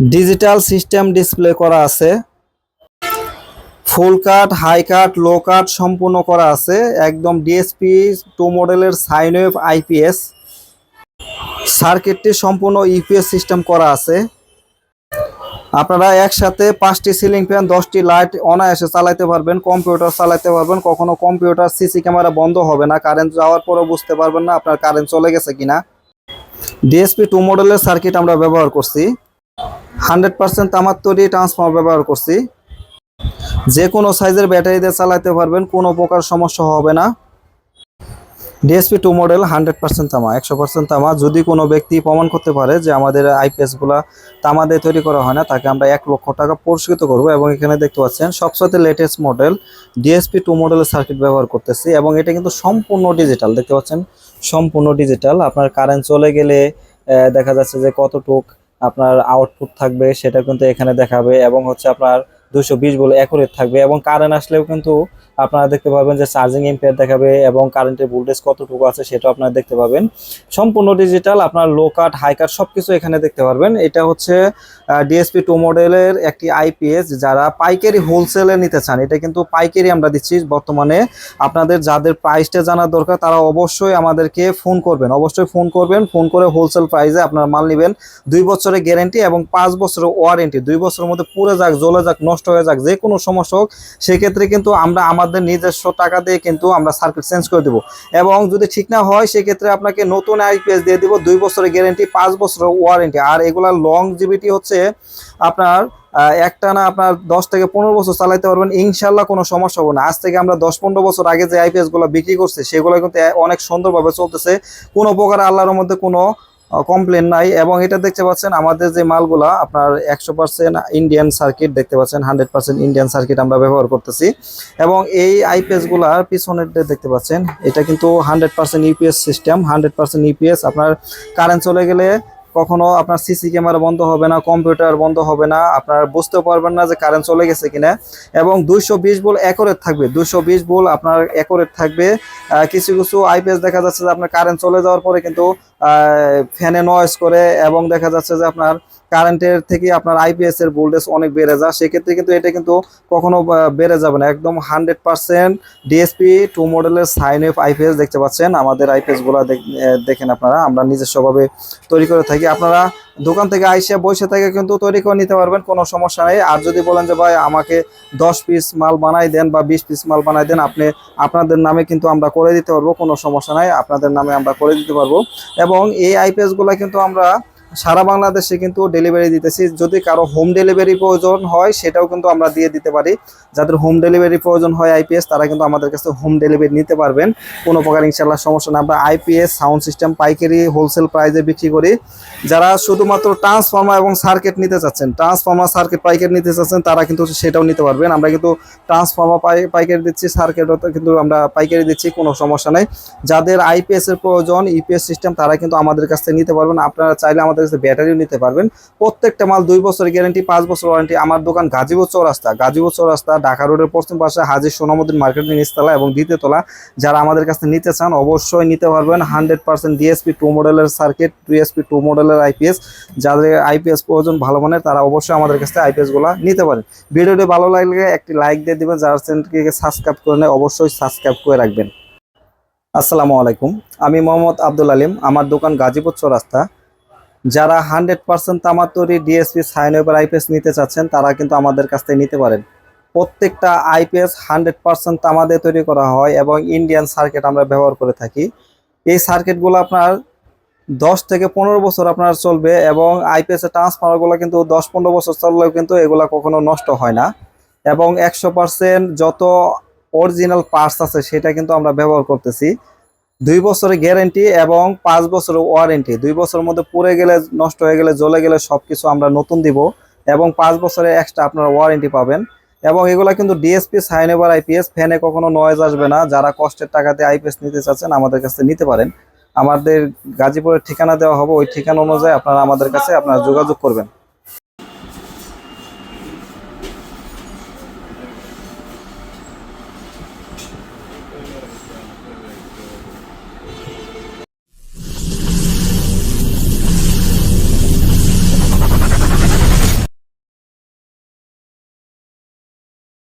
Digital system display করা আছে। ফুল কাট high কাট লো কাট সম্পূর্ণ করা আছে। একদম ডিএসপি টু মডেলের সাইন ওয়েভ আইপিএস সার্কিটটি সম্পূর্ণ ইউপিএস সিস্টেম করা আছে। আপনারা একসাথে পাঁচটি সিলিং ফ্যান দশটি লাইট অনায়াসে চালাতে পারবেন কম্পিউটার চালাতে পারবেন। কখনো কম্পিউটার সিসি ক্যামেরা বন্ধ হবে না। কারেন্ট যাওয়ার পরও বুঝতে পারবেন না আপনার কারেন্ট চলে গেছে কিনা। ডিএসপি টু মডেলের সার্কিট আমরা ব্যবহার করছি। হান্ড্রেড পার্সেন্ট তামার তৈরি ট্রান্সফর্মার ব্যবহার করছি। যে কোনো সাইজের ব্যাটারি দিয়ে চালাতে পারবেন, কোনো প্রকার সমস্যা হবে না। DSP two model hundred percent তামা, একশো পার্সেন্ট তামা। যদি কোনো ব্যক্তি প্রমাণ করতে পারে যে আমাদের আইপিএসগুলা তামা দিয়ে তৈরি করা হয় না, তাকে আমরা এক লক্ষ টাকা পুরস্কৃত করব। এবং এখানে দেখতে পাচ্ছেন সবচেয়ে লেটেস্ট মডেল ডিএসপি টু মডেলের সার্কিট ব্যবহার করতেছি। এবং এটা কিন্তু সম্পূর্ণ ডিজিটাল দেখতে পাচ্ছেন? সম্পূর্ণ ডিজিটাল আপনার কারেন্ট চলে গেলে দেখা যাচ্ছে যে কতটুক আপনার আউটপুট থাকবে সেটা কিন্তু এখানে দেখাবে এবং হচ্ছে আপনার দুশো বিশ বলে অ্যাকুরেট থাকবে এবং কারেন্ট আসলেও কিন্তু আপনারা দেখতে পাবেন যে চার্জিং এম্পিয়ার দেখাবে এবং কারেন্টের ভোল্টেজ কতটুকু আছে সেটাও আপনারা দেখতে পাবেন। সম্পূর্ণ ডিজিটাল আপনার লো কাট হাই কাট সবকিছু এখানে দেখতে পারবেন। এটা হচ্ছে ডিএসপি টু মডেলের একটি আইপিএস যারা পাইকারি হোলসেলে নিতে চান। এটা কিন্তু পাইকারি আমরা দিচ্ছি। বর্তমানে আপনাদের যাদের প্রাইসটা জানার দরকার, তারা অবশ্যই আমাদেরকে ফোন করবেন। অবশ্যই ফোন করবেন। ফোন করে হোলসেল প্রাইসে আপনার মাল নেবেন। দুই বছরের গ্যারেন্টি এবং পাঁচ বছরের ওয়ারেন্টি দুই বছরের মধ্যে পুড়ে যাক, জ্বলে যাক, নষ্ট হয়ে যাক, যে কোনো সমস্যা হোক, সেক্ষেত্রে কিন্তু আমরা আমাদের নিজস্ব টাকা দিয়ে কিন্তু আমরা সার্কিট চেঞ্জ করে দেবো। এবং যদি ঠিক না হয়, সেক্ষেত্রে আপনাকে নতুন আইপিএস দিয়ে দিব, দুই বছরের গ্যারেন্টি পাঁচ বছরের ওয়ারেন্টি আর এগুলার লং জিবিটি হচ্ছে আপনার একটা না আপনার দশ থেকে পনেরো বছর চালাইতে পারবেন, ইনশাল্লাহ কোনো সমস্যা হবে না। আজ থেকে আমরা দশ পনেরো বছর আগে যে আইপিএসগুলো বিক্রি করছে, সেগুলো কিন্তু অনেক সুন্দরভাবে চলতেছে। কোনো প্রকার আল্লাহর মধ্যে কোনো কমপ্লেন নাই এবং এটা দেখতে পাচ্ছেন আমাদের যে মালগুলা, আপনার একশো পার্সেন্ট ইন্ডিয়ান সার্কিট দেখতে পাচ্ছেন হান্ড্রেড পার্সেন্ট ইন্ডিয়ান সার্কিট আমরা ব্যবহার করতেছি। এবং এই আইপিএসগুলার পিছনের দেখতে পাচ্ছেন, এটা কিন্তু hundred percent UPS system hundred percent UPS আপনার কারেন্ট চলে গেলে কখনো আপনার সিসি ক্যামেরা বন্ধ হবে না কম্পিউটার বন্ধ হবে না, আপনার বুঝতে পারবেন না যে কারেন্ট চলে গেছে কিনা। এবং দুইশো বিশ বোল একরেট থাকবে, দুইশো বিশ বোল আপনার একরেট থাকবে। কিছু কিছু আইপিএস দেখা যাচ্ছে যে আপনার কারেন্ট চলে যাওয়ার পরে কিন্তু ফ্যানে নয়েজ করে এবং দেখা যাচ্ছে যে আপনার কারেন্টের থেকে আপনার আইপিএস এর ভোল্টেজ অনেক বেড়ে যায়। সেক্ষেত্রে কিন্তু এটা কিন্তু কখনো বেড়ে যাবে না। একদম হান্ড্রেড পার্সেন্ট ডিএসপি টু মডেলের সাইন এফ আইপিএস দেখতে পাচ্ছেন। আমাদের আইপিএসগুলা দেখ- দেখেন আপনারা। আমরা নিজস্বভাবে তৈরি করে থাকি। আপনারা দোকান থেকে আইসে বসে থেকে কিন্তু তৈরি করে নিতে পারবেন, কোনো সমস্যা নেই। আর যদি বলেন যে, ভাই, আমাকে দশ পিস মাল বানাই দেন বা বিশ পিস মাল বানাই দেন, আপনি, আপনাদের নামে কিন্তু আমরা করে দিতে পারব, কোনো সমস্যা নাই, আপনাদের নামে আমরা করে দিতে পারব। এবং এই আইপিএসগুলো কিন্তু আমরা সারা বাংলাদেশে কিন্তু ডেলিভারি দিতেছি। যদি কারও হোম ডেলিভারি প্রয়োজন হয়, সেটাও কিন্তু আমরা দিয়ে দিতে পারি। যাদের হোম ডেলিভারি প্রয়োজন হয় আইপিএস তারা কিন্তু আমাদের কাছে হোম ডেলিভারি নিতে পারবেন। কোনো প্রকার ইনশাল্লাহ সমস্যা না। আমরা আইপিএস সাউন্ড সিস্টেম পাইকারি হোলসেল প্রাইসে বিক্রি করি। যারা শুধুমাত্র ট্রান্সফর্মার এবং সার্কিট নিতে চাচ্ছেন ট্রান্সফর্মার সার্কিট পাইকারি নিতে চাচ্ছেন, তারা কিন্তু সেটাও নিতে পারবেন। আমরা কিন্তু ট্রান্সফর্মার পাইকারি দিচ্ছি সার্কিটও তো কিন্তু আমরা পাইকারি দিচ্ছি, কোনো সমস্যা নেই। যাদের আইপিএস এর প্রয়োজন ইপিএস সিস্টেম তারা কিন্তু আমাদের কাছ থেকে নিতে পারবেন। আপনারা চাইলে আমাদের কাছে ব্যাটারিও নিতে পারবেন। প্রত্যেকটা মাল দুই বছরের গ্যারেন্টি পাঁচ বছর ওয়ারেন্টি আমার দোকান গাজীপুর চৌরাস্তা। গাজীপুর চৌরাস্তা, ঢাকা রোডের পশ্চিম পাশে হাজির সোনামুদ্দিন মার্কেটের নিচতলা এবং দ্বিতীয় দ্বিতীয়তলা যারা আমাদের কাছে নিতে চান, অবশ্যই নিতে পারবেন। হান্ড্রেড পার্সেন্ট ডিএসপি টু মডেলের সার্কিট ডিএসপি টু মডেলের আইপিএস যাদের আইপিএস প্রয়োজন, ভালো মানের, তারা অবশ্যই আমাদের কাছ থেকে আইপিএসগুলা নিতে পারেন। ভিডিওটি ভালো লাগলে একটি লাইক দিয়ে দেবেন। যারা চ্যানেলটিকে সাবস্ক্রাইব করে নেয় অবশ্যই সাবস্ক্রাইব করে রাখবেন। আসসালামু আলাইকুম। আমি মোহাম্মদ আব্দুল আলিম। আমার দোকান গাজীপুর চৌরাস্তা। যারা হান্ড্রেড পার্সেন্ট তামার তৈরি ডিএসপি সাইন ওয়েবার আইপিএস নিতে চাচ্ছেন, তারা কিন্তু আমাদের কাছ থেকে নিতে পারেন। প্রত্যেকটা আইপিএস হান্ড্রেড পার্সেন্ট তামা দিয়ে তৈরি করা হয় এবং ইন্ডিয়ান সার্কিট আমরা ব্যবহার করে থাকি। এই সার্কিটগুলো আপনার দশ থেকে পনেরো বছর আপনার চলবে এবং আইপিএস এর ট্রান্সফারগুলো কিন্তু দশ পনেরো বছর চললেও কিন্তু এগুলো কখনো নষ্ট হয় না। এবং একশো পার্সেন্ট যত অরিজিনাল পার্টস আছে, সেটা কিন্তু আমরা ব্যবহার করতেছি। দুই বছরের গ্যারেন্টি এবং পাঁচ বছরের ওয়ারেন্টি। দুই বছরের মধ্যে পুড়ে গেলে, নষ্ট হয়ে গেলে, জ্বলে গেলে সব কিছু আমরা নতুন দিব এবং পাঁচ বছরের এক্সট্রা আপনার ওয়ারেন্টি পাবেন। এবং এগুলা কিন্তু ডিএসপি সাইনেবার আইপিএস ফ্যানে কখনো নয়েজ আসবে না। যারা কষ্টের টাকাতে আইপিএস নিতে চাচ্ছেন, আমাদের কাছে নিতে পারেন। আমাদের গাজীপুরের ঠিকানা দেওয়া হবে। ওই ঠিকানা অনুযায়ী আপনারা আমাদের কাছে আপনারা যোগাযোগ করবেন।